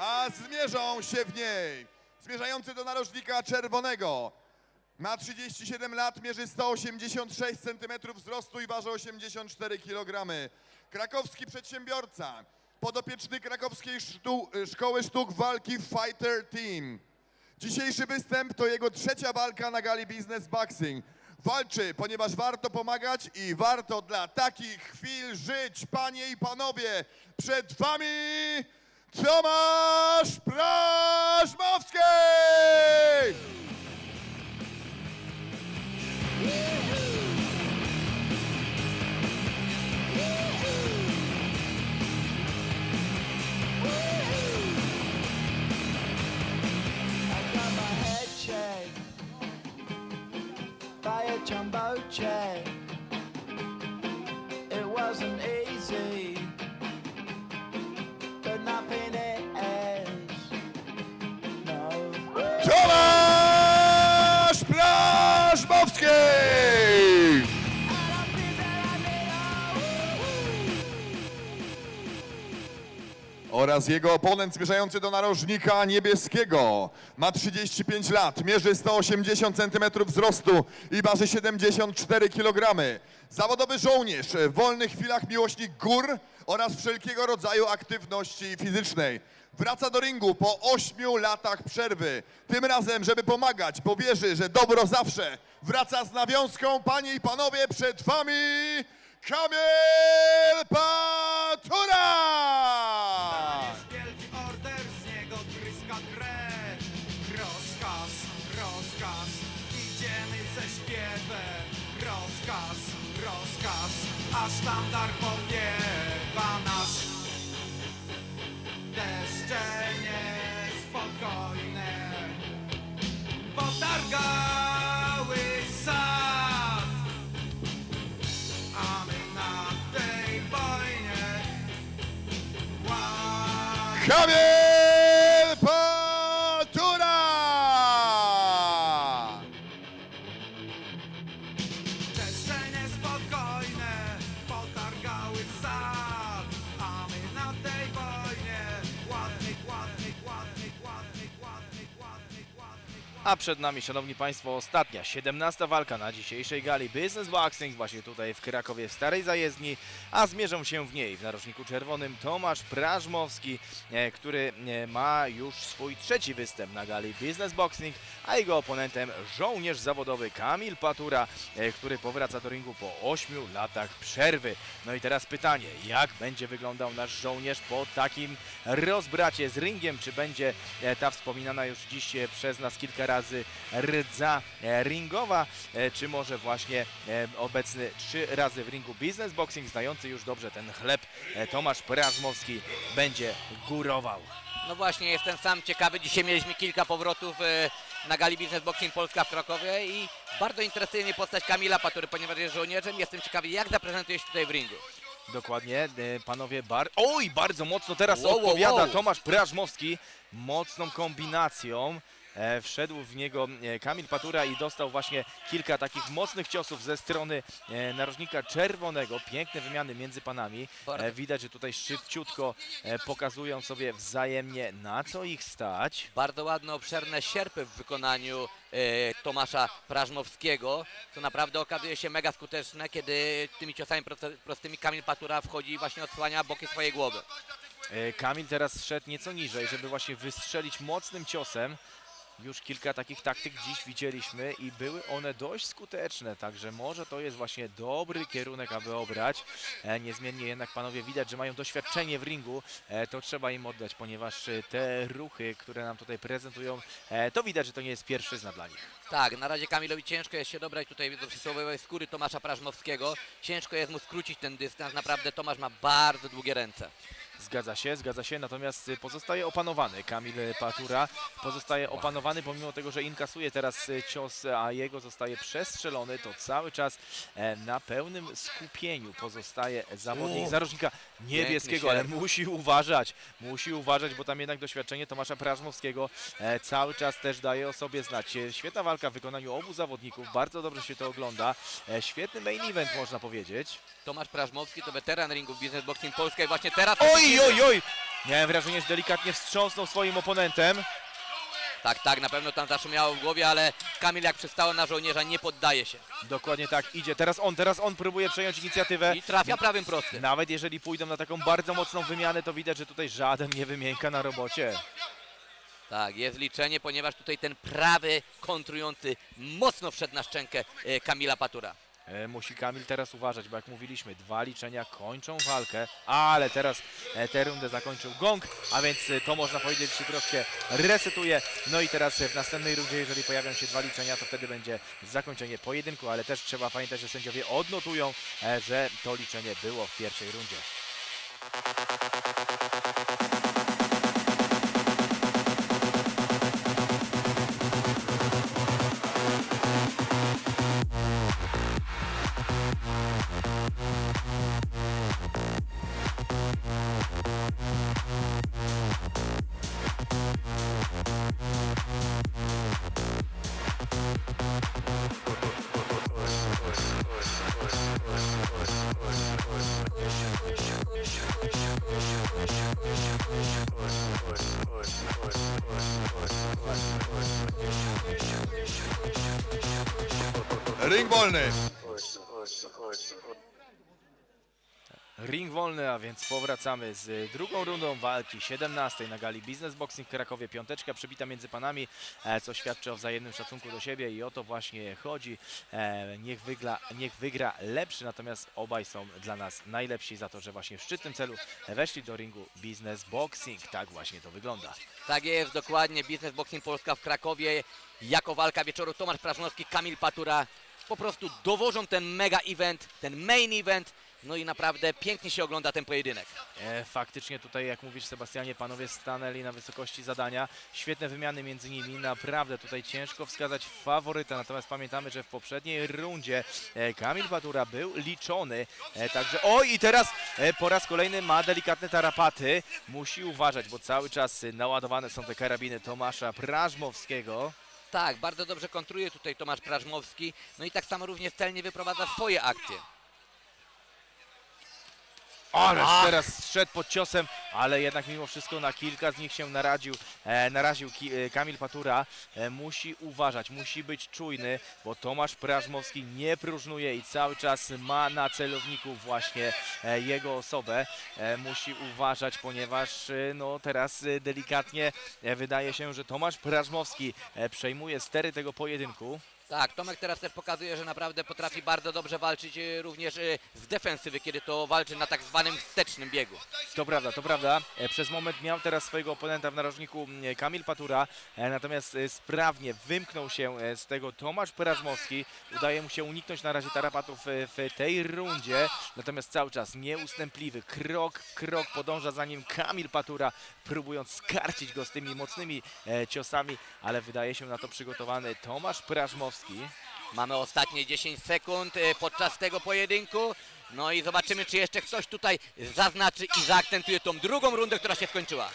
a zmierzą się w niej. Zmierzający do narożnika czerwonego. Ma 37 lat, mierzy 186 cm wzrostu i waży 84 kg. Krakowski przedsiębiorca, podopieczny krakowskiej sztu, szkoły sztuk walki Fighter Team. Dzisiejszy występ to jego trzecia walka na gali Business Boxing. Walczy, ponieważ warto pomagać i warto dla takich chwil żyć, panie i panowie. Przed wami Tomasz Prażmowski! Oraz jego oponent zmierzający do narożnika niebieskiego. Ma 35 lat, mierzy 180 cm wzrostu i waży 74 kg. Zawodowy żołnierz, w wolnych chwilach miłośnik gór oraz wszelkiego rodzaju aktywności fizycznej. Wraca do ringu po 8 latach przerwy. Tym razem, żeby pomagać, bo wierzy, że dobro zawsze wraca z nawiązką. Panie i panowie, przed wami Kamil Patura! Rozkaz, a sztandar powiewa nasz. Deszcze niespokojne Potargały sad. A my na tej wojnie Ła- A przed nami, szanowni państwo, ostatnia, 17 walka na dzisiejszej gali Business Boxing, właśnie tutaj w Krakowie w Starej Zajezdni, a zmierzą się w niej w narożniku czerwonym Tomasz Prażmowski, e, który e, ma już swój trzeci występ na gali Business Boxing, a jego oponentem żołnierz zawodowy Kamil Patura, e, który powraca do ringu po 8 latach przerwy. No i teraz pytanie, jak będzie wyglądał nasz żołnierz po takim rozbracie z ringiem, czy będzie ta wspominana już dziś przez nas kilka razy rdza e, ringowa, e, czy może właśnie e, obecny trzy razy w ringu business boxing, znający już dobrze ten chleb Tomasz Prażmowski będzie górował. No właśnie, jestem sam ciekawy. Dzisiaj mieliśmy kilka powrotów na gali Business Boxing Polska w Krakowie i bardzo interesuje postać Kamila Patury, ponieważ jest żołnierzem. Jestem ciekawy, jak zaprezentuje się tutaj w ringu. Dokładnie, panowie bar... Oj, bardzo mocno teraz Wow, wow, odpowiada wow. Tomasz Prażmowski mocną kombinacją. E, wszedł w niego e, Kamil Patura i dostał właśnie kilka takich mocnych ciosów ze strony e, narożnika czerwonego. Piękne wymiany między panami. Widać, że tutaj szybciutko pokazują sobie wzajemnie na co ich stać. Bardzo ładne, obszerne sierpy w wykonaniu Tomasza Prażmowskiego, co naprawdę okazuje się mega skuteczne, kiedy tymi ciosami prostymi Kamil Patura wchodzi i właśnie odsłania boki swojej głowy. Kamil teraz szedł nieco niżej, żeby właśnie wystrzelić mocnym ciosem. Już kilka takich taktyk dziś widzieliśmy i były one dość skuteczne, także może to jest właśnie dobry kierunek, aby obrać. E, niezmiennie jednak panowie widać, że mają doświadczenie w ringu, e, to trzeba im oddać, ponieważ te ruchy, które nam tutaj prezentują, e, to widać, że to nie jest pierwszyzna dla nich. Tak, na razie Kamilowi ciężko jest się dobrać tutaj do przysłowiowej skóry Tomasza Prażmowskiego. Ciężko jest mu skrócić ten dystans. Naprawdę Tomasz ma bardzo długie ręce. Zgadza się, zgadza się, natomiast y, pozostaje opanowany Kamil Patura, pozostaje opanowany pomimo tego, że inkasuje teraz y, cios, a jego zostaje przestrzelony, to cały czas e, na pełnym skupieniu pozostaje zawodnik U. zarożnika niebieskiego, ale musi uważać, musi uważać, bo tam jednak doświadczenie Tomasza Prażmowskiego e, cały czas też daje o sobie znać. E, Świetna walka w wykonaniu obu zawodników, bardzo dobrze się to ogląda, świetny main event można powiedzieć. Tomasz Prażmowski to weteran ringu Business Boxing Polska i właśnie teraz... Oj, Oj, oj, oj! Miałem wrażenie, że delikatnie wstrząsnął swoim oponentem. Tak, tak, na pewno tam zaszumiało w głowie, ale Kamil jak przystało na żołnierza nie poddaje się. Dokładnie tak, idzie. Teraz on, teraz on próbuje przejąć inicjatywę. I trafia prawym prostym. Nawet jeżeli pójdą na taką bardzo mocną wymianę, to widać, że tutaj żaden nie wymienka na robocie. Tak, jest liczenie, ponieważ tutaj ten prawy kontrujący mocno wszedł na szczękę e, Kamila Patura. E, musi Kamil teraz uważać, bo jak mówiliśmy, dwa liczenia kończą walkę, ale teraz e, tę rundę zakończył gong, a więc e, to można powiedzieć się troszkę resetuje. No i teraz w następnej rundzie, jeżeli pojawią się dwa liczenia, to wtedy będzie zakończenie pojedynku, ale też trzeba pamiętać, że sędziowie odnotują, że to liczenie było w pierwszej rundzie. Ring wolny. Ring wolny, a więc powracamy z drugą rundą walki 17 na gali Business Boxing w Krakowie. Piąteczka przybita między panami, e, co świadczy o wzajemnym szacunku do siebie i o to właśnie chodzi. E, Niech, wygra, niech wygra lepszy, natomiast obaj są dla nas najlepsi za to, że właśnie w szczytnym celu weszli do ringu Business Boxing. Tak właśnie to wygląda. Tak jest, dokładnie. Biznes Boxing Polska w Krakowie. Jako walka wieczoru Tomasz Prażnowski, Kamil Patura po prostu dowożą ten mega event, ten main event. No i naprawdę pięknie się ogląda ten pojedynek. E, faktycznie tutaj, jak mówisz Sebastianie, panowie stanęli na wysokości zadania. Świetne wymiany między nimi, naprawdę tutaj ciężko wskazać faworyta. Natomiast pamiętamy, że w poprzedniej rundzie e, Kamil Batura był liczony. E, także, oj i teraz e, po raz kolejny ma delikatne tarapaty. Musi uważać, bo cały czas naładowane są te karabiny Tomasza Prażmowskiego. Tak, bardzo dobrze kontruje tutaj Tomasz Prażmowski. No i tak samo również celnie wyprowadza swoje akcje. Ależ Ach. teraz szedł pod ciosem, ale jednak mimo wszystko na kilka z nich się naraził, e, naraził Ki, e, Kamil Patura. E, musi uważać, musi być czujny, bo Tomasz Prażmowski nie próżnuje i cały czas ma na celowniku właśnie e, jego osobę. E, musi uważać, ponieważ e, no, teraz e, delikatnie e, wydaje się, że Tomasz Prażmowski e, przejmuje stery tego pojedynku. Tak, Tomek teraz też pokazuje, że naprawdę potrafi bardzo dobrze walczyć e, również e, z defensywy, kiedy to walczy na tak zwanym wstecznym biegu. To prawda, to prawda. E, Przez moment miał teraz swojego oponenta w narożniku mm, Kamil Patura, e, natomiast e, sprawnie wymknął się e, z tego Tomasz Perażmowski. Udaje mu się uniknąć na razie tarapatów e, w tej rundzie, natomiast cały czas nieustępliwy, krok w krok podąża za nim Kamil Patura, próbując skarcić go z tymi mocnymi e, ciosami, ale wydaje się na to przygotowany Tomasz Perażmowski. Mamy ostatnie 10 sekund e, podczas tego pojedynku. No i zobaczymy, czy jeszcze ktoś tutaj zaznaczy i zaakcentuje tą drugą rundę, która się skończyła.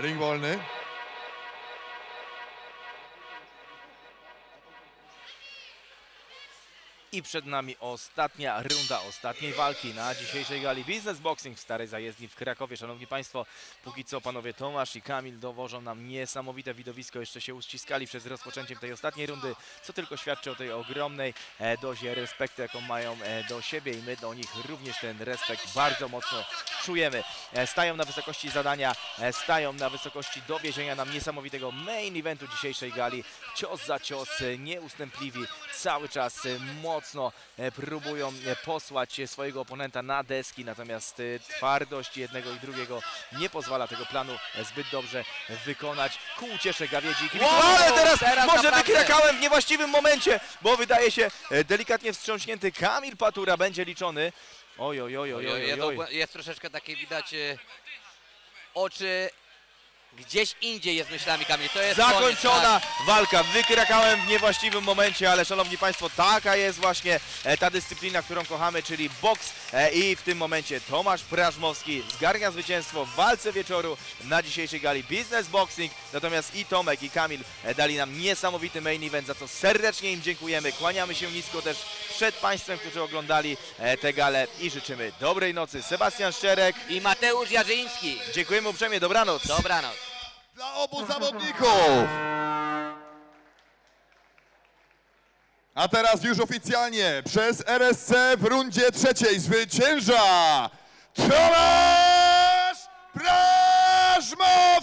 Ring wolny. I przed nami ostatnia runda ostatniej walki na dzisiejszej gali Business Boxing w Starej Zajezdni w Krakowie. Szanowni Państwo, póki co panowie Tomasz i Kamil dowożą nam niesamowite widowisko. Jeszcze się uściskali przed rozpoczęciem tej ostatniej rundy, co tylko świadczy o tej ogromnej e, dozie respektu, jaką mają e, do siebie i my do nich również ten respekt bardzo mocno czujemy. E, Stają na wysokości zadania, stają na wysokości dowiezienia nam niesamowitego main eventu dzisiejszej gali. Cios za cios, nieustępliwi, cały czas mocno mocno e, próbują e, posłać swojego oponenta na deski, natomiast e, twardość jednego i drugiego nie pozwala tego planu zbyt dobrze wykonać. Ku uciesze Gawiedzi i kibiców. Wow, Ale teraz, teraz może naprawdę. wykrakałem w niewłaściwym momencie, bo wydaje się delikatnie wstrząśnięty Kamil Patura będzie liczony. Oj, oj, oj, oj, oj, oj, Jest, oj. jest troszeczkę takie widać oczy gdzieś indziej jest myślami Kamil. To jest Zakończona koniec, tak. walka. Wykrakałem w niewłaściwym momencie, ale szanowni państwo, taka jest właśnie e, ta dyscyplina, którą kochamy, czyli boks. E, I w tym momencie Tomasz Prażmowski zgarnia zwycięstwo w walce wieczoru na dzisiejszej gali Business Boxing. Natomiast i Tomek, i Kamil e, dali nam niesamowity main event, za co serdecznie im dziękujemy. Kłaniamy się nisko też przed państwem, którzy oglądali tę galę i życzymy dobrej nocy. Sebastian Szczerek, I Mateusz Jarzyński. dziękujemy uprzejmie, dobranoc. Dobranoc dla obu zawodników. A teraz już oficjalnie przez RSC w rundzie trzeciej zwycięża Tomasz Prażman!